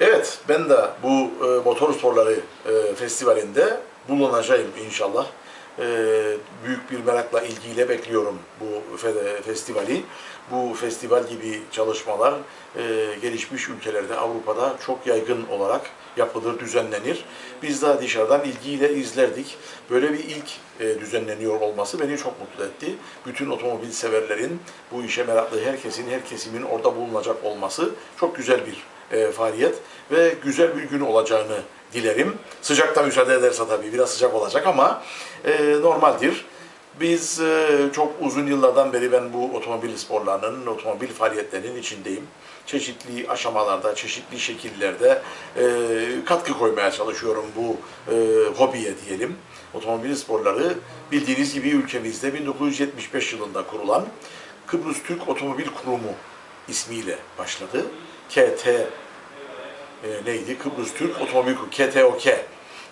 Evet, ben de bu e, motor sporları e, festivalinde bulunacağım inşallah. E, büyük bir merakla, ilgiyle bekliyorum bu fe- festivali. Bu festival gibi çalışmalar e, gelişmiş ülkelerde, Avrupa'da çok yaygın olarak yapılır, düzenlenir. Biz de dışarıdan ilgiyle izlerdik. Böyle bir ilk e, düzenleniyor olması beni çok mutlu etti. Bütün otomobil severlerin, bu işe meraklı herkesin, her kesimin orada bulunacak olması çok güzel bir e, faaliyet ve güzel bir gün olacağını dilerim. Sıcakta müsaade ederse tabii biraz sıcak olacak ama e, normaldir. Biz e, çok uzun yıllardan beri ben bu otomobil sporlarının, otomobil faaliyetlerinin içindeyim. Çeşitli aşamalarda, çeşitli şekillerde e, katkı koymaya çalışıyorum bu e, hobiye diyelim. Otomobil sporları bildiğiniz gibi ülkemizde 1975 yılında kurulan Kıbrıs Türk Otomobil Kurumu ismiyle başladı. KT e, neydi? Kıbrıs Türk Otomobil KTOK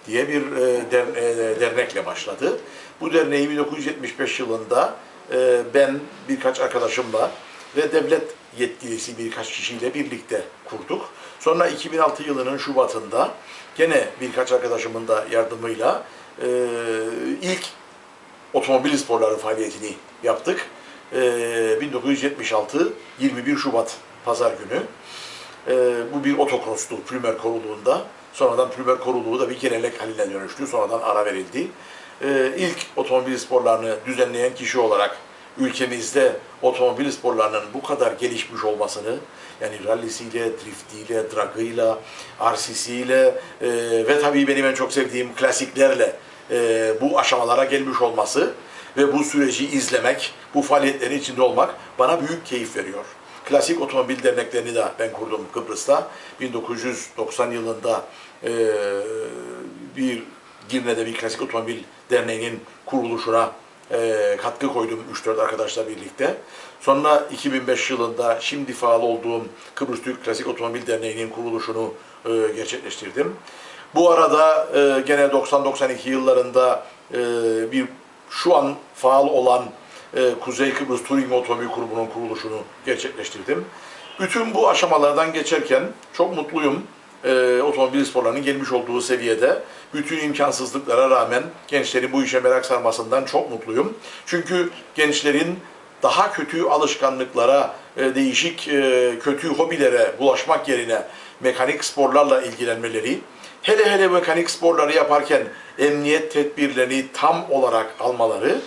diye bir e, der- e, dernekle başladı. Bu derneği 1975 yılında e, ben birkaç arkadaşımla ve devlet yetkilisi birkaç kişiyle birlikte kurduk. Sonra 2006 yılının Şubat'ında gene birkaç arkadaşımın da yardımıyla e, ilk otomobil sporları faaliyetini yaptık. Ee, 1976 21 Şubat Pazar günü. Ee, bu bir otokrostu Plümer Koruluğu'nda. Sonradan Plümer Koruluğu da bir gelenek haline dönüştü. Sonradan ara verildi. Ee, ilk otomobil sporlarını düzenleyen kişi olarak ülkemizde otomobil sporlarının bu kadar gelişmiş olmasını yani rallisiyle, driftiyle, dragıyla, RCC'yle e, ve tabii benim en çok sevdiğim klasiklerle e, bu aşamalara gelmiş olması ve bu süreci izlemek, bu faaliyetlerin içinde olmak bana büyük keyif veriyor. Klasik otomobil derneklerini de ben kurdum Kıbrıs'ta. 1990 yılında e, bir Girne'de bir klasik otomobil derneğinin kuruluşuna e, katkı koydum 3-4 arkadaşla birlikte. Sonra 2005 yılında şimdi faal olduğum Kıbrıs Türk Klasik Otomobil Derneği'nin kuruluşunu e, gerçekleştirdim. Bu arada e, gene 90-92 yıllarında e, bir şu an faal olan e, Kuzey Kıbrıs Touring Otomobil Kurumu'nun kuruluşunu gerçekleştirdim. Bütün bu aşamalardan geçerken çok mutluyum. E, otomobil sporlarının gelmiş olduğu seviyede bütün imkansızlıklara rağmen gençlerin bu işe merak sarmasından çok mutluyum. Çünkü gençlerin daha kötü alışkanlıklara, e, değişik kötü hobilere bulaşmak yerine mekanik sporlarla ilgilenmeleri, hele hele mekanik sporları yaparken emniyet tedbirlerini tam olarak almaları,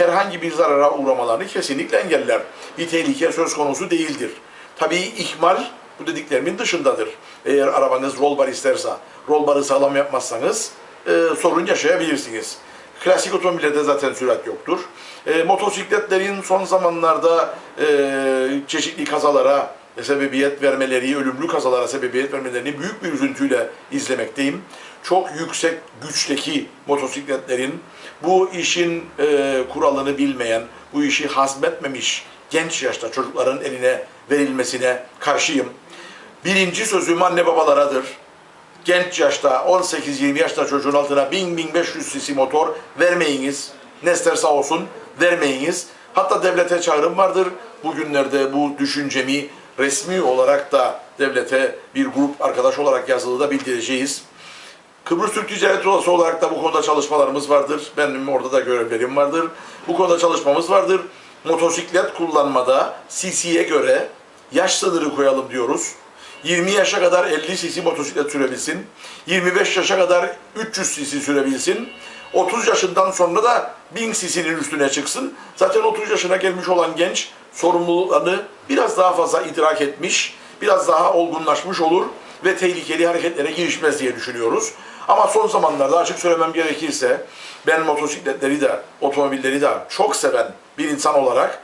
herhangi bir zarara uğramalarını kesinlikle engeller. Bir tehlike söz konusu değildir. Tabii ihmal bu dediklerimin dışındadır. Eğer arabanız roll bar isterse, roll barı sağlam yapmazsanız e, sorun yaşayabilirsiniz. Klasik otomobillerde zaten sürat yoktur. E, motosikletlerin son zamanlarda e, çeşitli kazalara sebebiyet vermeleri, ölümlü kazalara sebebiyet vermelerini büyük bir üzüntüyle izlemekteyim. Çok yüksek güçteki motosikletlerin bu işin e, kuralını bilmeyen, bu işi hazmetmemiş genç yaşta çocukların eline verilmesine karşıyım. Birinci sözüm anne babalaradır genç yaşta 18-20 yaşta çocuğun altına 1000-1500 cc motor vermeyiniz. Ne isterse olsun vermeyiniz. Hatta devlete çağrım vardır. Bugünlerde bu düşüncemi resmi olarak da devlete bir grup arkadaş olarak yazılı da bildireceğiz. Kıbrıs Türk Ticaret Odası olarak da bu konuda çalışmalarımız vardır. Benim orada da görevlerim vardır. Bu konuda çalışmamız vardır. Motosiklet kullanmada CC'ye göre yaş sınırı koyalım diyoruz. 20 yaşa kadar 50 cc motosiklet sürebilsin. 25 yaşa kadar 300 cc sürebilsin. 30 yaşından sonra da 1000 cc'nin üstüne çıksın. Zaten 30 yaşına gelmiş olan genç sorumluluklarını biraz daha fazla idrak etmiş, biraz daha olgunlaşmış olur ve tehlikeli hareketlere girişmez diye düşünüyoruz. Ama son zamanlarda açık söylemem gerekirse ben motosikletleri de, otomobilleri de çok seven bir insan olarak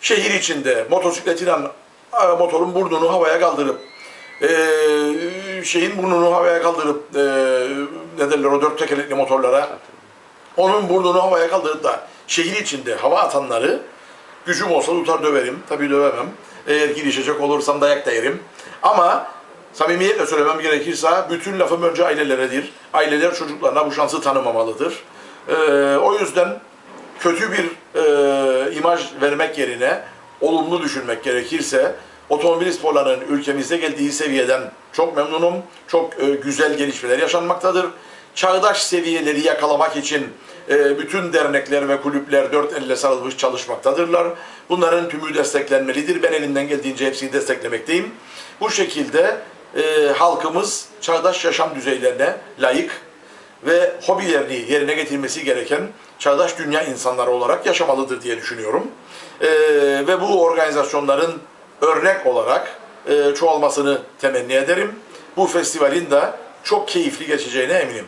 şehir içinde motosikletiyle motorun burnunu havaya kaldırıp e, şeyin burnunu havaya kaldırıp e, ne derler o dört tekerlekli motorlara onun burnunu havaya kaldırıp da şehir içinde hava atanları gücüm olsa tutar döverim. Tabii dövemem. Eğer girişecek olursam dayak da yerim. Ama samimiyetle söylemem gerekirse bütün lafım önce aileleredir. Aileler çocuklarına bu şansı tanımamalıdır. E, o yüzden kötü bir e, imaj vermek yerine olumlu düşünmek gerekirse otomobil sporlarının ülkemizde geldiği seviyeden Çok memnunum. Çok e, güzel gelişmeler yaşanmaktadır. Çağdaş seviyeleri yakalamak için e, bütün dernekler ve kulüpler dört elle sarılmış çalışmaktadırlar. Bunların tümü desteklenmelidir. Ben elimden geldiğince hepsini desteklemekteyim. Bu şekilde e, halkımız çağdaş yaşam düzeylerine layık ve hobilerini yerine getirmesi gereken çağdaş dünya insanları olarak yaşamalıdır diye düşünüyorum. Ee, ve bu organizasyonların örnek olarak e, çoğalmasını temenni ederim. Bu festivalin de çok keyifli geçeceğine eminim.